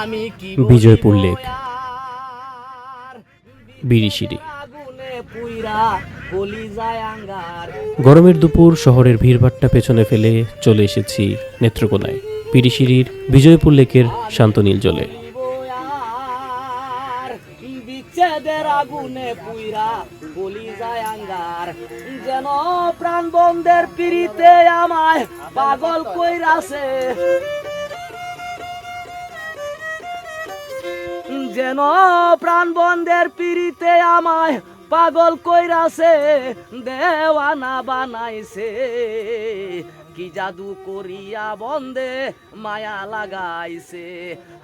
আমি কি বিজয়পুর লেক। বিরিশিরি গরমের দুপুর শহরের ভিড়ভাট্টা পেছনে ফেলে চলে এসেছি নেত্রকোনায়। পিরিশিরির বিজয়পুর লেকের শান্ত নীল জলে। বিচ্ছেদের আগুনে পুইরা কলিজায় আঙ্গার। যেন প্রাণ বন্ধের পিড়িতে আমায় পাগল কইরাছে। যেন প্রাণ বন্ধের পিড়িতে আমায় পাগল কইরাছে, দেওয়ানা বানাইছে। কি জাদু করিয়া বন্দে মায়া লাগাইছে?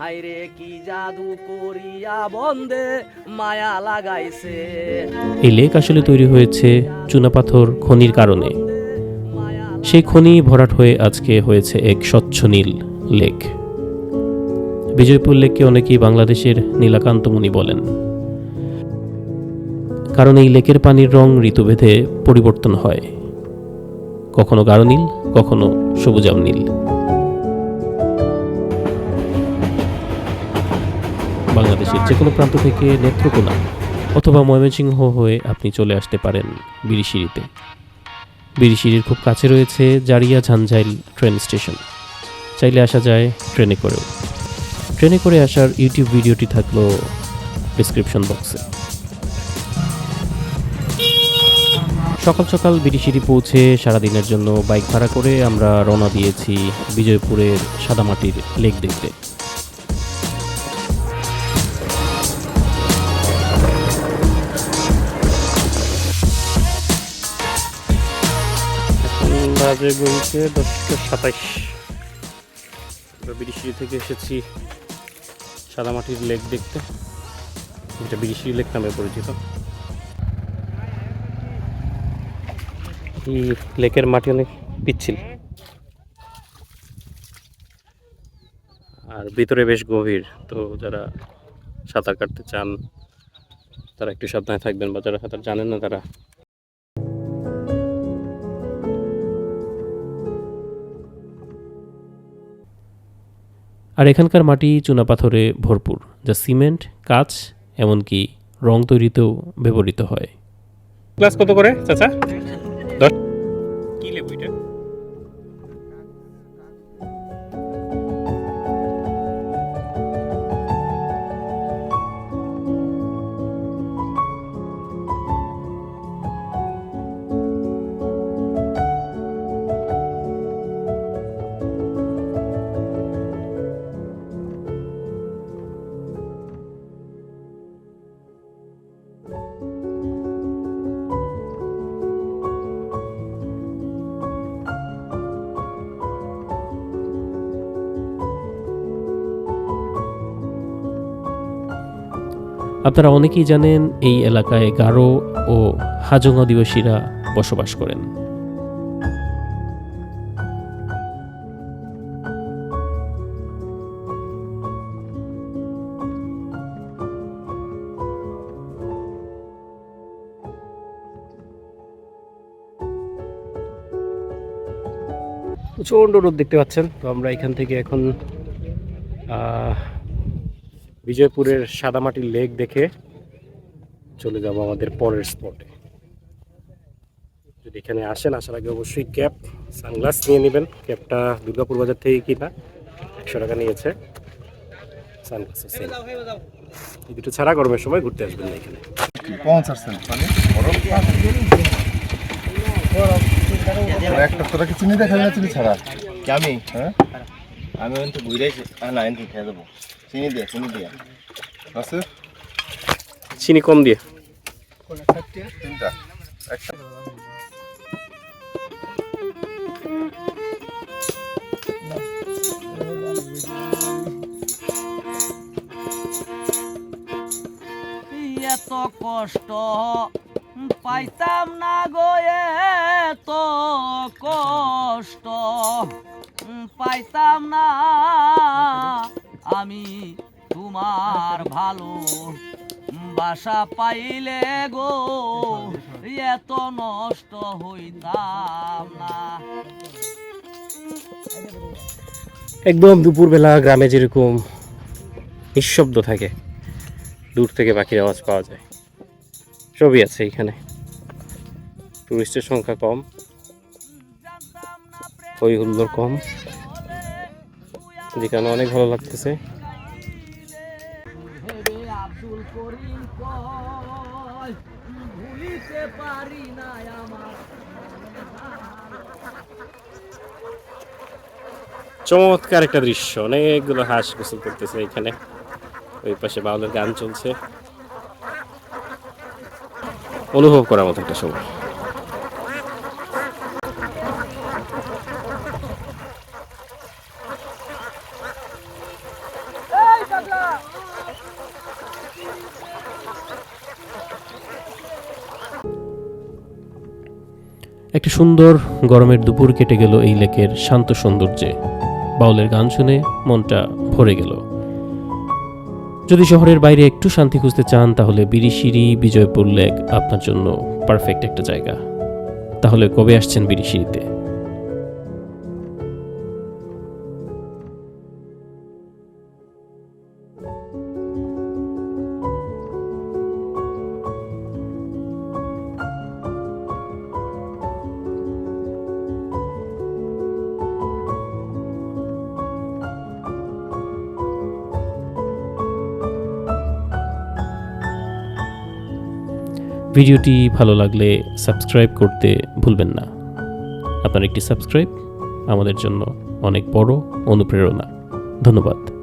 হাইরে কি জাদু করিয়া বন্দে মায়া লাগাইছে? এই লেক আসলে তৈরি হয়েছে চুনাপাথর খনির কারণে। সেই খনি ভরাট হয়ে আজকে হয়েছে এক স্বচ্ছ নীল লেক। বিজয়পুর লেককে অনেকেই বাংলাদেশের নীলাকান্তমণি বলেন। কারণ এই লেকের পানির রং ঋতুভেদে পরিবর্তন হয়। কখনো গাঢ় নীল, কখনো সবুজাম নীল। বাংলাদেশের যে কোনো প্রান্ত থেকে নেত্রকোনা অথবা ময়মনসিংহ হয়ে আপনি চলে আসতে পারেন বিরিশিরিতে বিরিশিরির খুব কাছে রয়েছে জারিয়া ঝাঞ্ঝাইল ট্রেন স্টেশন। চাইলে আসা যায় ট্রেনে করেও। ট্রেনে করে আসার ইউটিউব ভিডিওটি থাকল ডিসক্রিপশন বক্সে সকাল সকাল বিরিশিরি পৌঁছে সারাদিনের জন্য বাইক ভাড়া করে আমরা রওনা দিয়েছি বিজয়পুরের সাদামাটির লেক দেখতে। বাজে বলছে দশটা সাতাইশ। বিরিশিরি থেকে এসেছি সাদামাটির লেক দেখতে। যেটা বিরিশিরি লেক নামে পরিচিত। এই লেকের মাটি অনেক পিচ্ছিল। আর ভিতরে বেশ গভীর। তো যারা সাঁতার কাটতে চান, তারা একটু সাবধানে থাকবেন বা যারা সাঁতার জানেন না, তারা আর এখানকার মাটি চুনাপাথরে ভরপুর যা সিমেন্ট কাচ এমনকি রং তৈরিতেও ব্যবহৃত হয়। ক্লাস কত করে চাচা? দশ? কি লেবু আপনারা অনেকেই জানেন, এই এলাকায় গারো ও হাজং আদিবাসীরা বসবাস করেন। প্রচণ্ড রোদ দেখতে পাচ্ছেন। তো আমরা এখান থেকে এখন বিজয়পুরের সাদামাটির লেক দেখে চলে যাব আমাদের পরের স্পটে যদি এখানে আসেন আসার আগে অবশ্যই ক্যাপ সানগ্লাস নিয়ে নেবেন। ক্যাপটা দুর্গাপুর বাজার থেকে কিনা একশো টাকা নিয়েছে। সানগ্লাস এই দুটো ছাড়া গরমের সময় ঘুরতে আসবেন না এখানে। মানে একটা তোরা কি চিনি দেখা যায় চিনি ছাড়া? কি আমি? হ্যাঁ? আমি কিন্তু ঘুরেছি না এনটি খেয়ে দেবো চিনি দিয়ে চিনি দিয়ে আছে চিনি কম দিয়ে তিনটা একটা এত কষ্ট পাইতাম না গো এত কষ্ট। পাইতাম না। আমি তোমার ভালো বাসা পাইলে গো এত নষ্ট হইতাম না। একদম দুপুরবেলা গ্রামে যেরকম নিঃশব্দ থাকে দূর থেকে পাখির আওয়াজ পাওয়া যায়। সবই আছে এখানে। টুরিস্টের সংখ্যা কম হই হুল্লোড় কম। যেখানে অনেক ভালো লাগতেছে। চমৎকার একটা দৃশ্য অনেকগুলো হাঁস গোসল করতেছে এখানে। ওই পাশে বাউলের গান চলছে। অনুভব করার মতো একটা সময়। একটা সুন্দর গরমের দুপুর কেটে গেল এই লেকের শান্ত সৌন্দর্যে। বাউলের গান শুনে মনটা ভরে গেল। যদি শহরের বাইরে একটু শান্তি খুঁজতে চান, তাহলে বিরিশিরি বিজয়পুর লেক আপনার জন্য পারফেক্ট একটা জায়গা। তাহলে কবে আসছেন বিরিশিরিতে ভিডিওটি ভালো লাগলে সাবস্ক্রাইব করতে ভুলবেন না। আপনার একটি সাবস্ক্রাইব আমাদের জন্য অনেক বড় অনুপ্রেরণা। ধন্যবাদ।